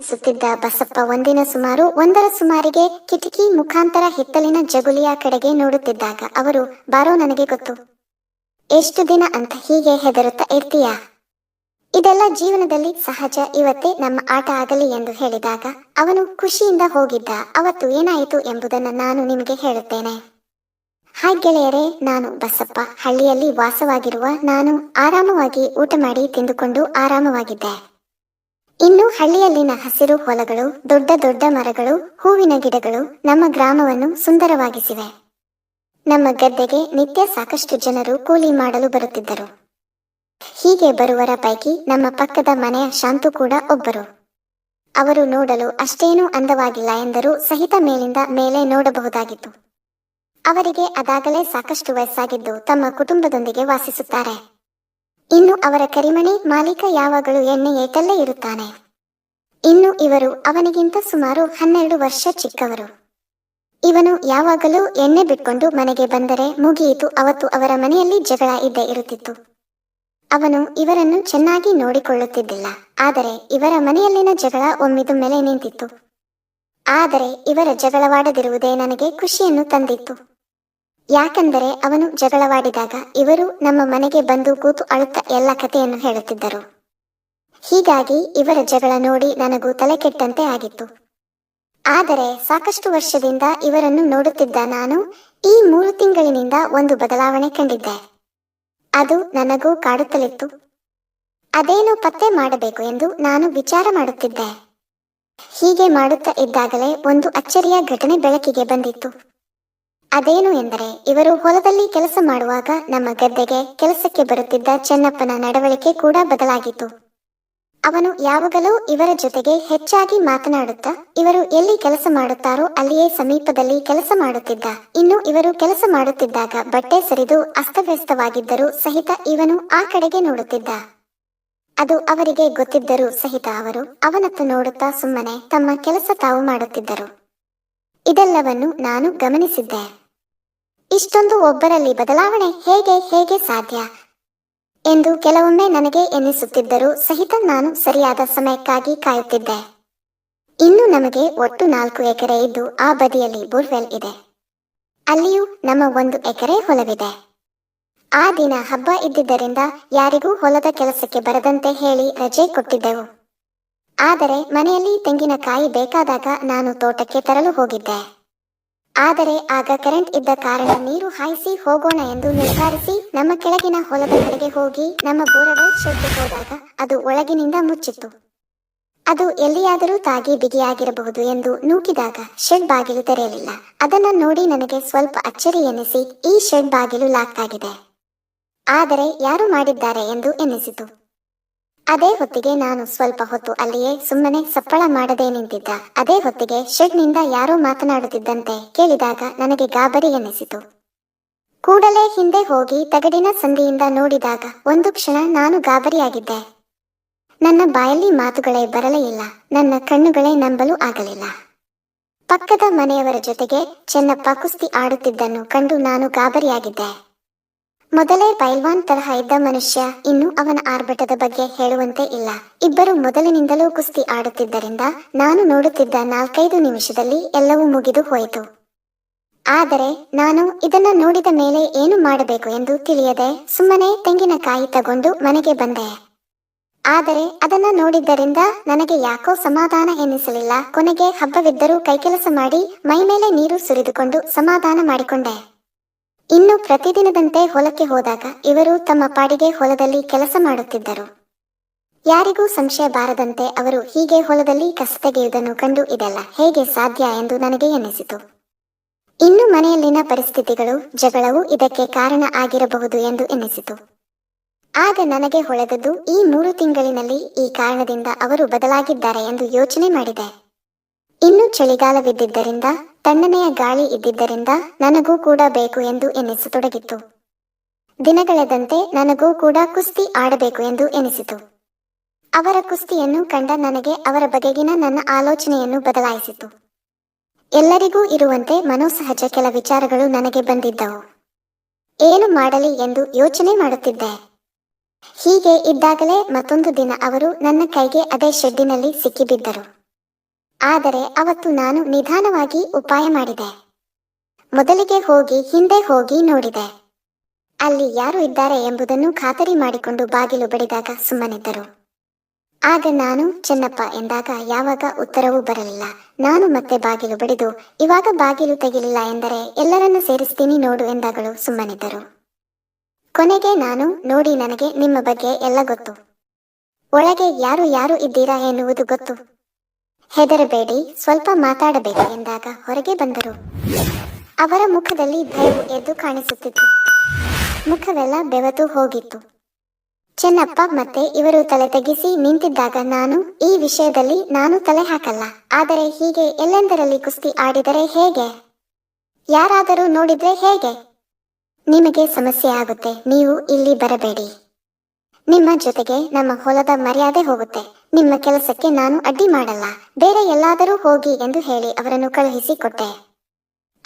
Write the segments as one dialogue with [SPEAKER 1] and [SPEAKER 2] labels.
[SPEAKER 1] ಸುತ್ತಿದ್ದ ಬಸಪ್ಪ ಒಂದಿನ ಸುಮಾರು ಒಂದರ ಸುಮಾರಿಗೆ ಕಿಟಕಿ ಮುಖಾಂತರ ಹಿತ್ತಲಿನ ಜಗುಲಿಯ ಕಡೆಗೆ ನೋಡುತ್ತಿದ್ದಾಗ ಅವರು, ಬಾರೋ ನನಗೆ ಗೊತ್ತು. ಎಷ್ಟು ದಿನ ಅಂತ ಹೀಗೆ ಹೆದರುತ್ತಾ ಇರ್ತೀಯಾ? ಇದೆಲ್ಲ ಜೀವನದಲ್ಲಿ ಸಹಜ. ಇವತ್ತೇ ನಮ್ಮ ಆಟ ಆಗಲಿ ಎಂದು ಹೇಳಿದಾಗ ಅವನು ಖುಷಿಯಿಂದ ಹೋಗಿದ್ದ. ಅವತ್ತು ಏನಾಯಿತು ಎಂಬುದನ್ನು ನಾನು ನಿಮಗೆ ಹೇಳುತ್ತೇನೆ. ಹಾಯ್ ಗೆಳೆಯರೇ, ನಾನು ಬಸಪ್ಪ. ಹಳ್ಳಿಯಲ್ಲಿ ವಾಸವಾಗಿರುವ ನಾನು ಆರಾಮವಾಗಿ ಊಟ ಮಾಡಿ ತಿಂದುಕೊಂಡು ಆರಾಮವಾಗಿದ್ದೆ. ಇನ್ನು ಹಳ್ಳಿಯಲ್ಲಿನ ಹಸಿರು ಹೊಲಗಳು, ದೊಡ್ಡ ದೊಡ್ಡ ಮರಗಳು, ಹೂವಿನ ಗಿಡಗಳು ನಮ್ಮ ಗ್ರಾಮವನ್ನು ಸುಂದರವಾಗಿಸಿವೆ. ನಮ್ಮ ಗದ್ದೆಗೆ ನಿತ್ಯ ಸಾಕಷ್ಟು ಜನರು ಕೂಲಿ ಮಾಡಲು ಬರುತ್ತಿದ್ದರು. ಹೀಗೆ ಬರುವರ ಪೈಕಿ ನಮ್ಮ ಪಕ್ಕದ ಮನೆಯ ಶಾಂತು ಕೂಡ ಒಬ್ಬರು. ಅವರು ನೋಡಲು ಅಷ್ಟೇನೂ ಅಂದವಾಗಿಲ್ಲ ಎಂದರೂ ಸಹಿತ ಮೇಲಿಂದ ಮೇಲೆ ನೋಡಬಹುದಾಗಿತ್ತು. ಅವರಿಗೆ ಅದಾಗಲೇ ಸಾಕಷ್ಟು ವಯಸ್ಸಾಗಿದ್ದು ತಮ್ಮ ಕುಟುಂಬದೊಂದಿಗೆ ವಾಸಿಸುತ್ತಾರೆ. ಇನ್ನು ಅವರ ಕರಿಮನೆ ಮಾಲೀಕ ಯಾವಾಗಲೂ ಎಣ್ಣೆ ಏಟಲ್ಲೇ ಇರುತ್ತಾನೆ. ಇನ್ನು ಇವರು ಅವನಿಗಿಂತ ಸುಮಾರು ಹನ್ನೆರಡು ವರ್ಷ ಚಿಕ್ಕವರು. ಇವನು ಯಾವಾಗಲೂ ಎಣ್ಣೆ ಬಿಟ್ಕೊಂಡು ಮನೆಗೆ ಬಂದರೆ ಮುಗಿಯಿತು, ಅವತ್ತು ಅವರ ಮನೆಯಲ್ಲಿ ಜಗಳ ಇದ್ದೇ ಇರುತ್ತಿತ್ತು. ಅವನು ಇವರನ್ನು ಚೆನ್ನಾಗಿ ನೋಡಿಕೊಳ್ಳುತ್ತಿದ್ದಿಲ್ಲ, ಆದರೆ ಇವರ ಮನೆಯಲ್ಲಿನ ಜಗಳ ಒಮ್ಮಿದು ಮೇಲೆ ನಿಂತಿತ್ತು. ಆದರೆ ಇವರ ಜಗಳವಾಡದಿರುವುದೇ ನನಗೆ ಖುಷಿಯನ್ನು ತಂದಿತ್ತು. ಯಾಕೆಂದರೆ ಅವನು ಜಗಳವಾಡಿದಾಗ ಇವರು ನಮ್ಮ ಮನೆಗೆ ಬಂದು ಕೂತು ಅಳುತ್ತ ಎಲ್ಲ ಕಥೆಯನ್ನು ಹೇಳುತ್ತಿದ್ದರು. ಹೀಗಾಗಿ ಇವರ ಜಗಳ ನೋಡಿ ನನಗೂ ತಲೆ ಕೆಟ್ಟಂತೆ ಆಗಿತ್ತು. ಆದರೆ ಸಾಕಷ್ಟು ವರ್ಷದಿಂದ ಇವರನ್ನು ನೋಡುತ್ತಿದ್ದ ನಾನು ಈ ಮೂರು ತಿಂಗಳಿನಿಂದ ಒಂದು ಬದಲಾವಣೆ ಕಂಡಿದ್ದೆ. ಅದು ನನಗೂ ಕಾಡುತ್ತಲಿತ್ತು. ಅದೇನು ಪತ್ತೆ ಮಾಡಬೇಕು ಎಂದು ನಾನು ವಿಚಾರ ಮಾಡುತ್ತಿದ್ದೆ. ಹೀಗೆ ಮಾಡುತ್ತಾ ಇದ್ದಾಗಲೇ ಒಂದು ಅಚ್ಚರಿಯ ಘಟನೆ ಬೆಳಕಿಗೆ ಬಂದಿತ್ತು. ಅದೇನು ಎಂದರೆ, ಇವರು ಹೊಲದಲ್ಲಿ ಕೆಲಸ ಮಾಡುವಾಗ ನಮ್ಮ ಗದ್ದೆಗೆ ಕೆಲಸಕ್ಕೆ ಬರುತ್ತಿದ್ದ ಚೆನ್ನಪ್ಪನ ನಡವಳಿಕೆ ಕೂಡ ಬದಲಾಗಿತ್ತು. ಅವನು ಯಾವಾಗಲೂ ಇವರ ಜೊತೆಗೆ ಹೆಚ್ಚಾಗಿ ಮಾತನಾಡುತ್ತಾ, ಇವರು ಎಲ್ಲಿ ಕೆಲಸ ಮಾಡುತ್ತಾರೋ ಅಲ್ಲಿಯೇ ಸಮೀಪದಲ್ಲಿ ಕೆಲಸ ಮಾಡುತ್ತಿದ್ದ. ಇನ್ನು ಇವರು ಕೆಲಸ ಮಾಡುತ್ತಿದ್ದಾಗ ಬಟ್ಟೆ ಸರಿದು ಅಸ್ತವ್ಯಸ್ತವಾಗಿದ್ದರೂ ಸಹಿತ ಇವನು ಆ ಕಡೆಗೆ ನೋಡುತ್ತಿದ್ದ. ಅದು ಅವರಿಗೆ ಗೊತ್ತಿದ್ದರೂ ಸಹಿತ ಅವರು ಅವನತ್ತ ನೋಡುತ್ತಾ ಸುಮ್ಮನೆ ತಮ್ಮ ಕೆಲಸ ತಾವು ಮಾಡುತ್ತಿದ್ದರು. ಇದೆಲ್ಲವನ್ನು ನಾನು ಗಮನಿಸಿದ್ದೆ. ಇಷ್ಟೊಂದು ಒಬ್ಬರಲ್ಲಿ ಬದಲಾವಣೆ ಹೇಗೆ ಹೇಗೆ ಸಾಧ್ಯ? ಎಂದು ಕೆಲವೊಮ್ಮೆ ನನಗೆ ಎನ್ನಿಸುತ್ತಿದ್ದರೂ ಸಹಿತ ನಾನು ಸರಿಯಾದ ಸಮಯಕ್ಕಾಗಿ ಕಾಯುತ್ತಿದ್ದೆ. ಇನ್ನು ನಮಗೆ ಒಟ್ಟು ನಾಲ್ಕು ಎಕರೆ ಇದ್ದು ಆ ಬದಿಯಲ್ಲಿ ಬೋರ್ವೆಲ್ ಇದೆ. ಅಲ್ಲಿಯೂ ನಮ್ಮ ಒಂದು ಎಕರೆ ಹೊಲವಿದೆ. ಆ ದಿನ ಹಬ್ಬ ಇದ್ದಿದ್ದರಿಂದ ಯಾರಿಗೂ ಹೊಲದ ಕೆಲಸಕ್ಕೆ ಬರದಂತೆ ಹೇಳಿ ರಜೆ ಕೊಟ್ಟಿದ್ದೆವು. ಆದರೆ ಮನೆಯಲ್ಲಿ ತೆಂಗಿನಕಾಯಿ ಬೇಕಾದಾಗ ನಾನು ತೋಟಕ್ಕೆ ತರಲು ಹೋಗಿದ್ದೆ. ಆದರೆ ಆಗ ಕರೆಂಟ್ ಇದ್ದ ಕಾರಣ ನೀರು ಹಾಯಿಸಿ ಹೋಗೋಣ ಎಂದು ನಿರ್ಧರಿಸಿ ನಮ್ಮ ಕೆಳಗಿನ ಹೊಲದ ಕಡೆಗೆ ಹೋಗಿ ನಮ್ಮ ಬೋರವೆಲ್ ಶೆಡ್ಗೆ ಹೋದಾಗ ಅದು ಒಳಗಿನಿಂದ ಮುಚ್ಚಿತ್ತು. ಅದು ಎಲ್ಲಿಯಾದರೂ ತಾಗಿ ಬಿಗಿಯಾಗಿರಬಹುದು ಎಂದು ನೂಕಿದಾಗ ಶೆಡ್ ಬಾಗಿಲು ತೆರೆಯಲಿಲ್ಲ. ಅದನ್ನು ನೋಡಿ ನನಗೆ ಸ್ವಲ್ಪ ಅಚ್ಚರಿ ಎನಿಸಿ ಈ ಶೆಡ್ ಬಾಗಿಲು ಲಾಕ್ ಆಗಿದೆ. ಆದರೆ ಯಾರು ಮಾಡಿದ್ದಾರೆ ಎಂದು ಎನ್ನಿಸಿತು ಅದೇ ಹೊತ್ತಿಗೆ ನಾನು ಸ್ವಲ್ಪ ಹೊತ್ತು ಅಲ್ಲಿಯೇ ಸುಮ್ಮನೆ ಸಪ್ಪಳ ಮಾಡದೆ ನಿಂತಿದ್ದ. ಅದೇ ಹೊತ್ತಿಗೆ ಶೆಡ್ನಿಂದ ಯಾರೋ ಮಾತನಾಡುತ್ತಿದ್ದಂತೆ ಕೇಳಿದಾಗ ನನಗೆ ಗಾಬರಿ ಎನಿಸಿತು. ಕೂಡಲೇ ಹಿಂದೆ ಹೋಗಿ ತಗಡಿನ ಸಂದಿಯಿಂದ ನೋಡಿದಾಗ ಒಂದು ಕ್ಷಣ ನಾನು ಗಾಬರಿಯಾಗಿದ್ದೆ. ನನ್ನ ಬಾಯಲ್ಲಿ ಮಾತುಗಳೇ ಬರಲೇ ಇಲ್ಲ. ನನ್ನ ಕಣ್ಣುಗಳೇ ನಂಬಲು ಆಗಲಿಲ್ಲ. ಪಕ್ಕದ ಮನೆಯವರ ಜೊತೆಗೆ ಚೆನ್ನಪ್ಪ ಕುಸ್ತಿ ಆಡುತ್ತಿದ್ದನ್ನು ಕಂಡು ನಾನು ಗಾಬರಿಯಾಗಿದ್ದೆ. ಮೊದಲೇ ಪೈಲ್ವಾನ್ ತರಹ ಇದ್ದ ಮನುಷ್ಯ ಇನ್ನು ಅವನ ಆರ್ಭಟದ ಬಗ್ಗೆ ಹೇಳುವಂತೆ ಇಲ್ಲ. ಇಬ್ಬರು ಮೊದಲಿನಿಂದಲೂ ಕುಸ್ತಿ ಆಡುತ್ತಿದ್ದರಿಂದ ನಾನು ನೋಡುತ್ತಿದ್ದ ನಾಲ್ಕೈದು ನಿಮಿಷದಲ್ಲಿ ಎಲ್ಲವೂ ಮುಗಿದು ಹೋಯಿತು. ಆದರೆ ನಾನು ಇದನ್ನ ನೋಡಿದ ಮೇಲೆ ಏನು ಮಾಡಬೇಕು ಎಂದು ತಿಳಿಯದೆ ಸುಮ್ಮನೆ ತೆಂಗಿನಕಾಯಿ ತಗೊಂಡು ಮನೆಗೆ ಬಂದೆ. ಆದರೆ ಅದನ್ನ ನೋಡಿದ್ದರಿಂದ ನನಗೆ ಯಾಕೋ ಸಮಾಧಾನ ಎನ್ನಿಸಲಿಲ್ಲ ಕೊನೆಗೆ ಹಬ್ಬವಿದ್ದರೂ ಕೈಕೆಲಸ ಮಾಡಿ ಮೈಮೇಲೆ ನೀರು ಸುರಿದುಕೊಂಡು ಸಮಾಧಾನ ಮಾಡಿಕೊಂಡೆ. ಇನ್ನು ಪ್ರತಿದಿನದಂತೆ ಹೊಲಕ್ಕೆ ಹೋದಾಗ ಇವರು ತಮ್ಮ ಪಾಡಿಗೆ ಹೊಲದಲ್ಲಿ ಕೆಲಸ ಮಾಡುತ್ತಿದ್ದರು. ಯಾರಿಗೂ ಸಂಶಯ ಬಾರದಂತೆ ಅವರು ಹೀಗೆ ಹೊಲದಲ್ಲಿ ಕಸ ತೆಗೆಯುವುದನ್ನು ಕಂಡು ಇದೆಲ್ಲ ಹೇಗೆ ಸಾಧ್ಯ ಎಂದು ನನಗೆ ಎನಿಸಿತು. ಇನ್ನು ಮನೆಯಲ್ಲಿನ ಪರಿಸ್ಥಿತಿಗಳು, ಜಗಳವು ಇದಕ್ಕೆ ಕಾರಣ ಆಗಿರಬಹುದು ಎಂದು ಎನಿಸಿತು. ಆಗ ನನಗೆ ಹೊಳೆದದ್ದು ಈ ಮೂರು ತಿಂಗಳಿನಲ್ಲಿ ಈ ಕಾರಣದಿಂದ ಅವರು ಬದಲಾಗಿದ್ದಾರೆ ಎಂದು ಯೋಚನೆ ಮಾಡಿದೆ. ಇನ್ನು ಚಳಿಗಾಲವಿದ್ದಿದ್ದರಿಂದ ತಣ್ಣನೆಯ ಗಾಳಿ ಇದ್ದಿದ್ದರಿಂದ ನನಗೂ ಕೂಡ ಬೇಕು ಎಂದು ಎನಿಸತೊಡಗಿತ್ತು. ದಿನಗಳೆದಂತೆ ನನಗೂ ಕೂಡ ಕುಸ್ತಿ ಆಡಬೇಕು ಎಂದು ಎನಿಸಿತು. ಅವರ ಕುಸ್ತಿಯನ್ನು ಕಂಡ ನನಗೆ ಅವರ ಬಗೆಗಿನ ನನ್ನ ಆಲೋಚನೆಯನ್ನು ಬದಲಾಯಿಸಿತು. ಎಲ್ಲರಿಗೂ ಇರುವಂತೆ ಮನೋಸಹಜ ಕೆಲ ವಿಚಾರಗಳು ನನಗೆ ಬಂದಿದ್ದವು. ಏನು ಮಾಡಲಿ ಎಂದು ಯೋಚನೆ ಮಾಡುತ್ತಿದ್ದೆ. ಹೀಗೆ ಇದ್ದಾಗಲೇ ಮತ್ತೊಂದು ದಿನ ಅವರು ನನ್ನ ಕೈಗೆ ಅದೇ ಶೆಡ್ಡಿನಲ್ಲಿ ಸಿಕ್ಕಿಬಿದ್ದರು. ಆದರೆ ಅವತ್ತು ನಾನು ನಿಧಾನವಾಗಿ ಉಪಾಯ ಮಾಡಿದೆ. ಮೊದಲಿಗೆ ಹೋಗಿ, ಹಿಂದೆ ಹೋಗಿ ನೋಡಿದೆ. ಅಲ್ಲಿ ಯಾರು ಇದ್ದಾರೆ ಎಂಬುದನ್ನು ಖಾತರಿ ಮಾಡಿಕೊಂಡು ಬಾಗಿಲು ಬಡಿದಾಗ ಸುಮ್ಮನಿದ್ದರು. ಆಗ ನಾನು, ಚೆನ್ನಪ್ಪ ಎಂದಾಗ ಯಾವಾಗ ಉತ್ತರವೂ ಬರಲಿಲ್ಲ. ನಾನು ಮತ್ತೆ ಬಾಗಿಲು ಬಡಿದು, ಇವಾಗ ಬಾಗಿಲು ತೆಗಿಲಿಲ್ಲ ಎಂದರೆ ಎಲ್ಲರನ್ನು ಸೇರಿಸ್ತೀನಿ ನೋಡು ಎಂದಾಗಳು ಸುಮ್ಮನಿದ್ದರು. ಕೊನೆಗೆ ನಾನು, ನೋಡಿ ನನಗೆ ನಿಮ್ಮ ಬಗ್ಗೆ ಎಲ್ಲ ಗೊತ್ತು. ಒಳಗೆ ಯಾರು ಯಾರು ಇದ್ದೀರಾ ಎನ್ನುವುದು ಗೊತ್ತು. ಹೆದರಬೇಡಿ, ಸ್ವಲ್ಪ ಮಾತಾಡಬೇಕು ಎಂದಾಗ ಹೊರಗೆ ಬಂದರು. ಅವರ ಮುಖದಲ್ಲಿ ಭಯವು ಎದ್ದು ಕಾಣಿಸುತ್ತಿತ್ತು. ಮುಖವೆಲ್ಲ ಬೆವತು ಹೋಗಿತ್ತು. ಚೆನ್ನಪ್ಪ ಮತ್ತೆ ಇವರು ತಲೆ ತೆಗೆಸಿ ನಿಂತಿದ್ದಾಗ ನಾನು, ಈ ವಿಷಯದಲ್ಲಿ ನಾನು ತಲೆ ಹಾಕಲ್ಲ. ಆದರೆ ಹೀಗೆ ಎಲ್ಲೆಂದರಲ್ಲಿ ಕುಸ್ತಿ ಆಡಿದರೆ ಹೇಗೆ? ಯಾರಾದರೂ ನೋಡಿದ್ರೆ ಹೇಗೆ? ನಿಮಗೆ ಸಮಸ್ಯೆ ಆಗುತ್ತೆ, ನೀವು ಇಲ್ಲಿ ಬರಬೇಡಿ. ನಿಮ್ಮ ಜೊತೆಗೆ ನಮ್ಮ ಹೊಲದ ಮರ್ಯಾದೆ ಹೋಗುತ್ತೆ. ನಿಮ್ಮ ಕೆಲಸಕ್ಕೆ ನಾನು ಅಡ್ಡಿ ಮಾಡಲ್ಲ. ಬೇರೆ ಎಲ್ಲಾದರೂ ಹೋಗಿ ಎಂದು ಹೇಳಿ ಅವರನ್ನು ಕಳುಹಿಸಿಕೊಟ್ಟೆ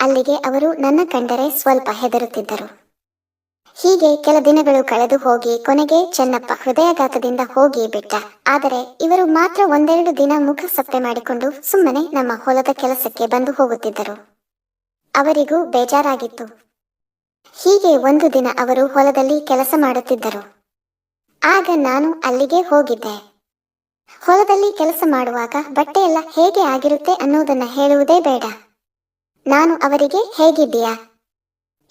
[SPEAKER 1] ಅಲ್ಲಿಗೆ ಅವರು ನನ್ನ ಕಂಡರೆ ಸ್ವಲ್ಪ ಹೆದರುತ್ತಿದ್ದರು. ಹೀಗೆ ಕೆಲ ದಿನಗಳು ಕಳೆದು ಹೋಗಿ ಕೊನೆಗೆ ಚೆನ್ನಪ್ಪ ಹೃದಯಾಘಾತದಿಂದ ಹೋಗಿ ಬಿಟ್ಟ. ಆದರೆ ಇವರು ಮಾತ್ರ ಒಂದೆರಡು ದಿನ ಮುಖ ಸಪ್ಪೆ ಮಾಡಿಕೊಂಡು ಸುಮ್ಮನೆ ನಮ್ಮ ಹೊಲದ ಕೆಲಸಕ್ಕೆ ಬಂದು ಹೋಗುತ್ತಿದ್ದರು. ಅವರಿಗೂ ಬೇಜಾರಾಗಿತ್ತು. ಹೀಗೆ ಒಂದು ದಿನ ಅವರು ಹೊಲದಲ್ಲಿ ಕೆಲಸ ಮಾಡುತ್ತಿದ್ದರು. ಆಗ ನಾನು ಅಲ್ಲಿಗೆ ಹೋಗಿದ್ದೆ. ಹೊಲದಲ್ಲಿ ಕೆಲಸ ಮಾಡುವಾಗ ಬಟ್ಟೆ ಎಲ್ಲ ಹೇಗೆ ಆಗಿರುತ್ತೆ ಅನ್ನೋದನ್ನ ಹೇಳುವುದೇ ಬೇಡ. ನಾನು ಅವರಿಗೆ ಹೇಗಿದ್ದೀಯಾ?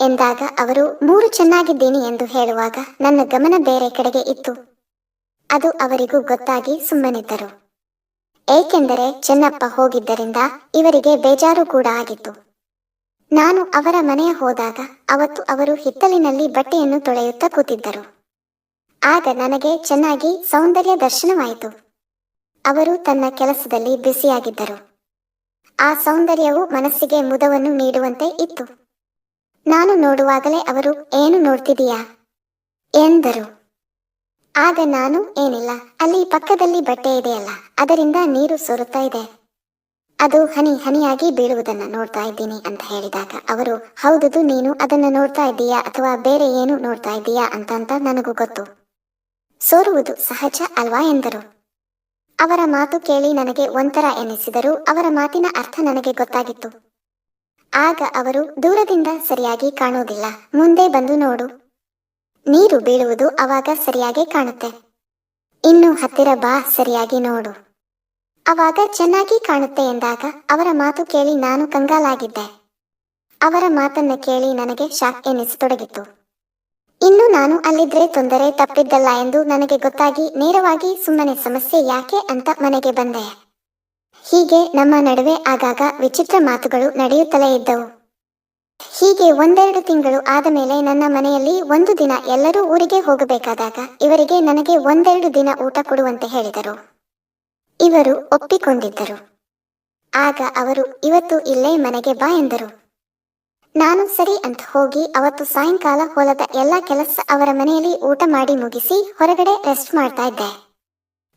[SPEAKER 1] ಎಂದಾಗ ಅವರು, ಮೂರು ಚೆನ್ನಾಗಿದ್ದೀನಿ ಎಂದು ಹೇಳುವಾಗ ನನ್ನ ಗಮನ ಬೇರೆ ಕಡೆಗೆ ಇತ್ತು. ಅದು ಅವರಿಗೂ ಗೊತ್ತಾಗಿ ಸುಮ್ಮನಿದ್ದರು. ಏಕೆಂದರೆ ಚೆನ್ನಪ್ಪ ಹೋಗಿದ್ದರಿಂದ ಇವರಿಗೆ ಬೇಜಾರು ಕೂಡ ಆಗಿತ್ತು. ನಾನು ಅವರ ಮನೆಯ ಹೋದಾಗ ಅವತ್ತು ಅವರು ಹಿತ್ತಲಿನಲ್ಲಿ ಬಟ್ಟೆಯನ್ನು ತೊಳೆಯುತ್ತಾ ಕೂತಿದ್ದರು. ಆಗ ನನಗೆ ಚೆನ್ನಾಗಿ ಸೌಂದರ್ಯ ದರ್ಶನವಾಯಿತು. ಅವರು ತನ್ನ ಕೆಲಸದಲ್ಲಿ ಬ್ಯುಸಿಯಾಗಿದ್ದರು. ಆ ಸೌಂದರ್ಯವು ಮನಸ್ಸಿಗೆ ಮುದವನ್ನು ನೀಡುವಂತೆ ಇತ್ತು. ನಾನು ನೋಡುವಾಗಲೇ ಅವರು, ಏನು ನೋಡ್ತಿದೀಯಾ ಎಂದರು. ಆಗ ನಾನು, ಏನಿಲ್ಲ, ಅಲ್ಲಿ ಪಕ್ಕದಲ್ಲಿ ಬಟ್ಟೆ ಇದೆಯಲ್ಲ, ಅದರಿಂದ ನೀರು ಸೋರುತ್ತಾ ಇದೆ. ಅದು ಹನಿ, ಹನಿಯಾಗಿ ಬೀಳುವುದನ್ನು ನೋಡ್ತಾ ಇದ್ದೀನಿ, ಅಂತ ಹೇಳಿದಾಗ ಅವರು, ಹೌದದು, ನೀನು ಅದನ್ನು ನೋಡ್ತಾ ಇದ್ದೀಯಾ ಅಥವಾ ಬೇರೆ ಏನು ನೋಡ್ತಾ ಇದ್ದೀಯಾ ಅಂತ ಅಂತ ನನಗೂ ಗೊತ್ತು. ಸೋರುವುದು ಸಹಜ ಅಲ್ವಾ? ಎಂದರು. ಅವರ ಮಾತು ಕೇಳಿ ನನಗೆ ಒಂಥರ ಎನಿಸಿದರೂ ಅವರ ಮಾತಿನ ಅರ್ಥ ನನಗೆ ಗೊತ್ತಾಗಿತ್ತು. ಆಗ ಅವರು ದೂರದಿಂದ ಸರಿಯಾಗಿ ಕಾಣುವುದಿಲ್ಲ. ಮುಂದೆ ಬಂದು ನೋಡು. ನೀರು ಬೀಳುವುದು ಅವಾಗ ಸರಿಯಾಗಿ ಕಾಣುತ್ತೆ. ಇನ್ನು ಹತ್ತಿರ ಬಾ, ಸರಿಯಾಗಿ ನೋಡು. ಅವಾಗ ಚೆನ್ನಾಗಿ ಕಾಣುತ್ತೆ ಎಂದಾಗ ಅವರ ಮಾತು ಕೇಳಿ ನಾನು ಕಂಗಾಲಾಗಿದ್ದೆ. ಅವರ ಮಾತನ್ನ ಕೇಳಿ ನನಗೆ ಶಾಕ್ ಎನ್ನಿಸತೊಡಗಿತ್ತು ಇನ್ನು ನಾನು ಅಲ್ಲಿದ್ರೆ ತೊಂದರೆ ತಪ್ಪಿದ್ದಲ್ಲ ಎಂದು ನನಗೆ ಗೊತ್ತಾಗಿ ನೇರವಾಗಿ ಸುಮ್ಮನೆ ಸಮಸ್ಯೆ ಯಾಕೆ ಅಂತ ಮನೆಗೆ ಬಂದೆ. ಹೀಗೆ ನಮ್ಮ ನಡುವೆ ಆಗಾಗ ವಿಚಿತ್ರ ಮಾತುಗಳು ನಡೆಯುತ್ತಲೇ ಇದ್ದವು. ಹೀಗೆ ಒಂದೆರಡು ತಿಂಗಳು ಆದ ಮೇಲೆ ನನ್ನ ಮನೆಯಲ್ಲಿ ಒಂದು ದಿನ ಎಲ್ಲರೂ ಊರಿಗೆ ಹೋಗಬೇಕಾದಾಗ ಇವರಿಗೆ ನನಗೆ ಒಂದೆರಡು ದಿನ ಊಟ ಕೊಡುವಂತೆ ಹೇಳಿದರು. ಇವರು ಒಪ್ಪಿಕೊಂಡಿದ್ದರು. ಆಗ ಅವರು, ಇವತ್ತು ಇಲ್ಲೇ ಮನೆಗೆ ಬಾ ಎಂದರು. ನಾನು ಸರಿ ಅಂತ ಹೋಗಿ ಅವತ್ತು ಸಾಯಂಕಾಲ ಹೊಲದ ಎಲ್ಲ ಕೆಲಸ ಅವರ ಮನೆಯಲ್ಲಿ ಊಟ ಮಾಡಿ ಮುಗಿಸಿ ಹೊರಗಡೆ ರೆಸ್ಟ್ ಮಾಡ್ತಾ ಇದ್ದೆ.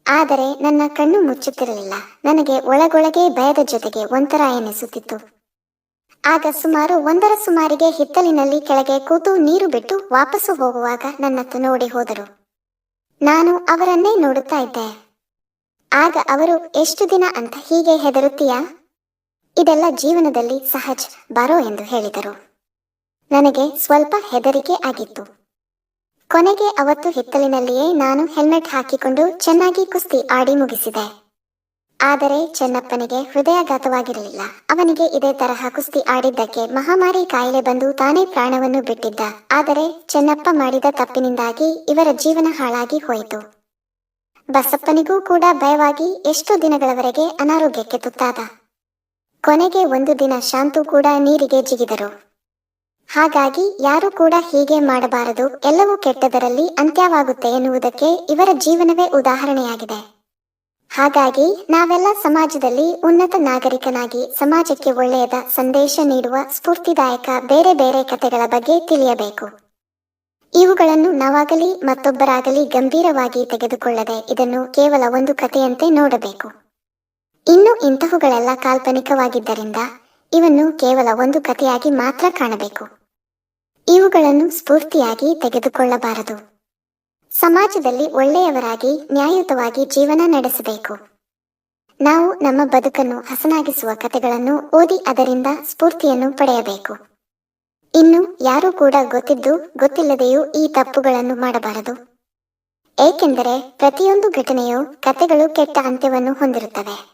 [SPEAKER 1] ಆದರೆ ನನ್ನ ಕಣ್ಣು ಮುಚ್ಚುತ್ತಿರಲಿಲ್ಲ. ನನಗೆ ಒಳಗೊಳಗೆ ಭಯದ ಜೊತೆಗೆ ಒಂಥರ ಎನಿಸುತ್ತಿತ್ತು. ಆಗ ಸುಮಾರು ಒಂದರ ಸುಮಾರಿಗೆ ಹಿತ್ತಲಿನಲ್ಲಿ ಕೆಳಗೆ ಕೂತು ನೀರು ಬಿಟ್ಟು ವಾಪಸ್ಸು ಹೋಗುವಾಗ ನನ್ನತ್ತ ನೋಡಿ ಹೋದರು. ನಾನು ಅವರನ್ನೇ ನೋಡುತ್ತಾ ಇದ್ದೆ. ಆಗ ಅವರು, ಎಷ್ಟು ದಿನ ಅಂತ ಹೀಗೆ ಹೆದರುತ್ತೀಯಾ? ಇದೆಲ್ಲ ಜೀವನದಲ್ಲಿ ಸಹಜ, ಬರೋ ಎಂದು ಹೇಳಿದರು. ನನಗೆ ಸ್ವಲ್ಪ ಹೆದರಿಕೆ ಆಗಿತ್ತು. ಕೊನೆಗೆ ಅವತ್ತು ಹಿತ್ತಲಿನಲ್ಲಿಯೇ ನಾನು ಹೆಲ್ಮೆಟ್ ಹಾಕಿಕೊಂಡು ಚೆನ್ನಾಗಿ ಕುಸ್ತಿ ಆಡಿ ಮುಗಿಸಿದೆ. ಆದರೆ ಚೆನ್ನಪ್ಪನಿಗೆ ಹೃದಯಾಘಾತವಾಗಿರಲಿಲ್ಲ. ಅವನಿಗೆ ಇದೇ ತರಹ ಕುಸ್ತಿ ಆಡಿದ್ದಕ್ಕೆ ಮಹಾಮಾರಿ ಕಾಯಿಲೆ ಬಂದು ತಾನೇ ಪ್ರಾಣವನ್ನು ಬಿಟ್ಟಿದ್ದ. ಆದರೆ ಚೆನ್ನಪ್ಪ ಮಾಡಿದ ತಪ್ಪಿನಿಂದಾಗಿ ಇವರ ಜೀವನ ಹಾಳಾಗಿ ಹೋಯಿತು. ಬಸಪ್ಪನಿಗೂ ಕೂಡ ಭಯವಾಗಿ ಎಷ್ಟು ದಿನಗಳವರೆಗೆ ಅನಾರೋಗ್ಯಕ್ಕೆ ತುತ್ತಾದ. ಕೊನೆಗೆ ಒಂದು ದಿನ ಶಾಂತು ಕೂಡ ನೀರಿಗೆ ಜಿಗಿದರು. ಹಾಗಾಗಿ ಯಾರು ಕೂಡ ಹೀಗೆ ಮಾಡಬಾರದು, ಎಲ್ಲವೂ ಕೆಟ್ಟದರಲ್ಲಿ ಅಂತ್ಯವಾಗುತ್ತೆ ಎನ್ನುವುದಕ್ಕೆ ಇವರ ಜೀವನವೇ ಉದಾಹರಣೆಯಾಗಿದೆ. ಹಾಗಾಗಿ ನಾವೆಲ್ಲ ಸಮಾಜದಲ್ಲಿ ಉನ್ನತ ನಾಗರಿಕನಾಗಿ ಸಮಾಜಕ್ಕೆ ಒಳ್ಳೆಯದ ಸಂದೇಶ ನೀಡುವ ಸ್ಫೂರ್ತಿದಾಯಕ ಬೇರೆ ಬೇರೆ ಕಥೆಗಳ ಬಗ್ಗೆ ತಿಳಿಯಬೇಕು. ಇವುಗಳನ್ನು ನಾವಾಗಲಿ ಮತ್ತೊಬ್ಬರಾಗಲಿ ಗಂಭೀರವಾಗಿ ತೆಗೆದುಕೊಳ್ಳದೆ ಇದನ್ನು ಕೇವಲ ಒಂದು ಕಥೆಯಂತೆ ನೋಡಬೇಕು. ಇನ್ನು ಇಂತಹವುಗಳೆಲ್ಲ ಕಾಲ್ಪನಿಕವಾಗಿದ್ದರಿಂದ ಇವನ್ನು ಕೇವಲ ಒಂದು ಕಥೆಯಾಗಿ ಮಾತ್ರ ಕಾಣಬೇಕು. ಇವುಗಳನ್ನು ಸ್ಫೂರ್ತಿಯಾಗಿ ತೆಗೆದುಕೊಳ್ಳಬಾರದು. ಸಮಾಜದಲ್ಲಿ ಒಳ್ಳೆಯವರಾಗಿ, ನ್ಯಾಯಯುತವಾಗಿ ಜೀವನ ನಡೆಸಬೇಕು. ನಾವು ನಮ್ಮ ಬದುಕನ್ನು ಹಸನಾಗಿಸುವ ಕಥೆಗಳನ್ನು ಓದಿ ಅದರಿಂದ ಸ್ಫೂರ್ತಿಯನ್ನು ಪಡೆಯಬೇಕು. ಇನ್ನು ಯಾರೂ ಕೂಡ ಗೊತ್ತಿದ್ದು, ಗೊತ್ತಿಲ್ಲದೆಯೂ ಈ ತಪ್ಪುಗಳನ್ನು ಮಾಡಬಾರದು. ಏಕೆಂದರೆ ಪ್ರತಿಯೊಂದು ಘಟನೆಯು ಕಥೆಗಳು ಕೆಟ್ಟ ಅಂತ್ಯವನ್ನು ಹೊಂದಿರುತ್ತವೆ.